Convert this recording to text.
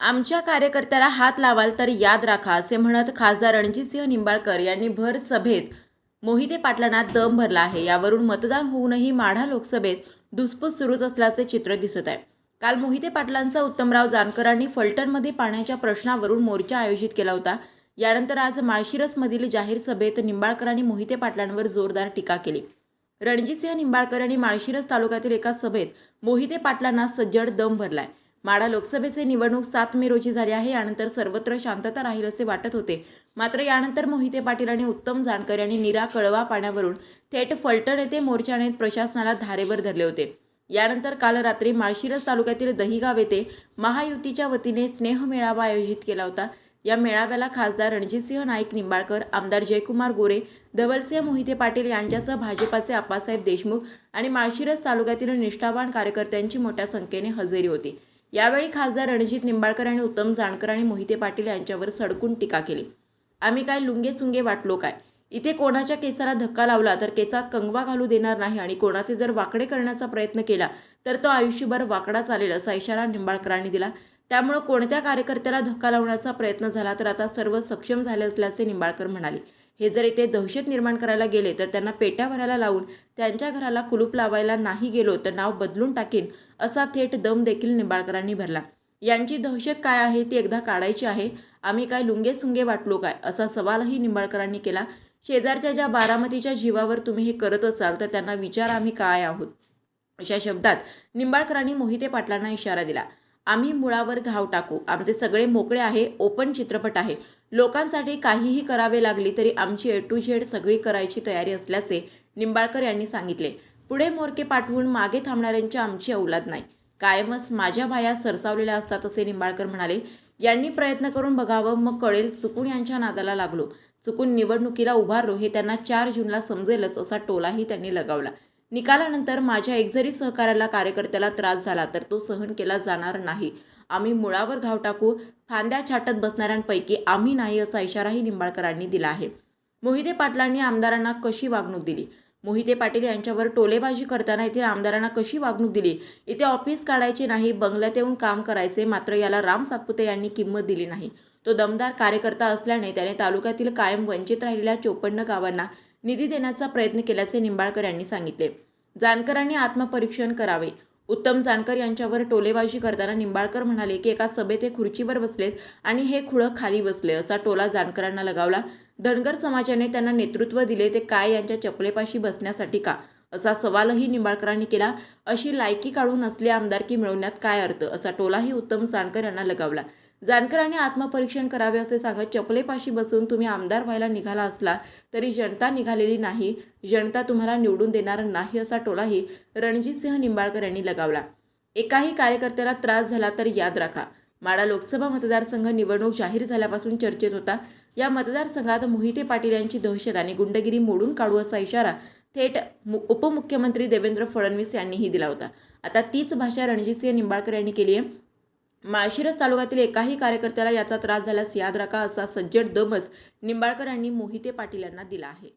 आमच्या कार्यकर्त्याला हात लावाल तर याद राखा असे म्हणत खासदार रणजितसिंह निंबाळकर यांनी भर सभेत मोहिते पाटलांना दम भरला आहे. यावरून मतदान होऊनही माढा लोकसभेत धुसफूस सुरूच असल्याचे चित्र दिसत आहे. काल मोहिते पाटलांचा उत्तमराव जानकरांनी फलटणमध्ये पाण्याच्या प्रश्नावरून मोर्चा आयोजित केला होता. यानंतर आज माळशिरसमधील जाहीर सभेत निंबाळकरांनी मोहिते पाटलांवर जोरदार टीका केली. रणजितसिंह निंबाळकर यांनी माळशिरस तालुक्यातील एका सभेत मोहिते पाटलांना सज्जड दम भरलाय. माढा लोकसभेचे निवडणूक सात मे रोजी झाली आहे. यानंतर सर्वत्र शांतता राहील असे वाटत होते. मात्र यानंतर मोहिते पाटील आणि उत्तम जानकर यांनी निरा कळवा पाण्यावरून थेट फलटण येथे मोर्चाने प्रशासनाला धारेवर धरले होते. यानंतर काल रात्री माळशिरस तालुक्यातील दहिगाव येथे महायुतीच्या वतीने स्नेह मेळावा आयोजित केला होता. या मेळाव्याला खासदार रणजितसिंह नाईक निंबाळकर आमदार जयकुमार गोरे धवलसिंह मोहिते पाटील यांच्यासह भाजपाचे आप्पासाहेब देशमुख आणि माळशिरस तालुक्यातील निष्ठावान कार्यकर्त्यांची मोठ्या संख्येने हजेरी होती. यावेळी खासदार रणजित निंबाळकर आणि उत्तम जानकर आणि मोहिते पाटील यांच्यावर सडकून टीका केली. आम्ही काय लुंगे सुंगे वाटलो काय? इथे कोणाच्या केसाला धक्का लावला तर केसात कंगवा घालू देणार नाही आणि कोणाचे जर वाकडे करण्याचा प्रयत्न केला तर तो आयुष्यभर वाकडा चालेल असा इशारा निंबाळकरांनी दिला. त्यामुळे कोणत्या कार्यकर्त्याला धक्का लावण्याचा प्रयत्न झाला तर आता सर्व सक्षम झाले असल्याचे निंबाळकर म्हणाले. हे जर इथे दहशत निर्माण करायला गेले तर त्यांना पेट्या भरायला लावून त्यांच्या घराला कुलूप लावायला नाही गेलो तर नाव बदलून टाकीन असा थेट दम देखील निंबाळकरांनी भरला. यांची दहशत काय आहे ती एकदा काढायची आहे. आम्ही काय लुंगे सुंगे वाटलो काय असा सवालही निंबाळकरांनी केला. शेजारच्या ज्या बारामतीच्या जीवावर तुम्ही हे करत असाल तर त्यांना विचार आम्ही काय आहोत? अशा शब्दात निंबाळकरांनी मोहिते पाटलांना इशारा दिला. आम्ही मुळावर घाव टाकू. आमचे सगळे मोकळे आहे ओपन चित्रपट आहे. लोकांसाठी काहीही करावे लागली तरी आमची ए टू झेड सगळी करायची तयारी असल्याचे निंबाळकर यांनी सांगितले. पुढे मोरके पाठवून मागे थांबणाऱ्यांची आमची औलाद नाही. कायमच माझ्या बाया सरसावलेल्या असतात असे निंबाळकर म्हणाले. यांनी प्रयत्न करून बघावं मग कळेल चुकून यांच्या नादाला लागलो. चुकून निवडणुकीला उभारलो हे त्यांना चार जूनला समजेलच असा टोलाही त्यांनी लगावला. निकालानंतर माझ्या एक जरी सहकार्याला कार्यकर्त्याला त्रास झाला तर तो सहन केला जाणार नाही. आम्ही मुळावर घाव टाकू फांद्या छाटत बसणाऱ्यांपैकी आम्ही नाही असा इशाराही निंबाळकरांनी दिला आहे. मोहिते पाटलांनी आमदारांना कशी वागणूक दिली? मोहिते पाटील यांच्यावर टोलेबाजी करताना येथील आमदारांना कशी वागणूक दिली? इथे ऑफिस काढायचे नाही बंगल्यात येऊन काम करायचे मात्र याला राम सातपुते यांनी किंमत दिली नाही. तो दमदार कार्यकर्ता असल्याने त्याने तालुक्यातील कायम वंचित राहिलेल्या चोपन्न गावांना निधी देण्याचा प्रयत्न केल्याचे निंबाळकर यांनी सांगितले. जानकरांनी आत्मपरीक्षण करावे. उत्तम जानकर यांच्यावर टोलेबाजी करताना निंबाळकर म्हणाले की एका सभेत ते खुर्चीवर बसलेत आणि हे खुळं खाली बसले. असा टोला जानकरांना लगावला. धनगर समाजाने त्यांना नेतृत्व दिले. ते काय यांच्या चपलेपाशी बसण्यासाठी का? असा सवालही निंबाळकरांनी केला. अशी लायकी काढून असली आमदारकी मिळवण्यात काय अर्थ? असा टोलाही उत्तम जानकर यांना लगावला. जानकरांनी आत्मपरीक्षण करावे असे सांगत चपलेपाशी बसून तुम्ही आमदार व्हायला निघाला असला तरी जनता निघालेली नाही जनता तुम्हाला निवडून देणार नाही असा टोलाही रणजितसिंह निंबाळकर यांनी लगावला. एकाही कार्यकर्त्याला त्रास झाला तर याद राखा. माडा लोकसभा मतदारसंघ निवडणूक जाहीर झाल्यापासून चर्चेत होता. या मतदारसंघात मोहिते पाटील यांची दहशत आणि गुंडगिरी मोडून काढू असा इशारा थेट मु उपमुख्यमंत्री देवेंद्र फडणवीस यांनीही दिला होता. आता तीच भाषा रणजितसिंह निंबाळकर यांनी केली आहे. माळशिरस तालुक्यातील एकाही कार्यकर्त्याला याचा त्रास झाल्यास याद राखा असा सज्जड दमच निंबाळकर यांनी मोहिते पाटील यांना दिला आहे.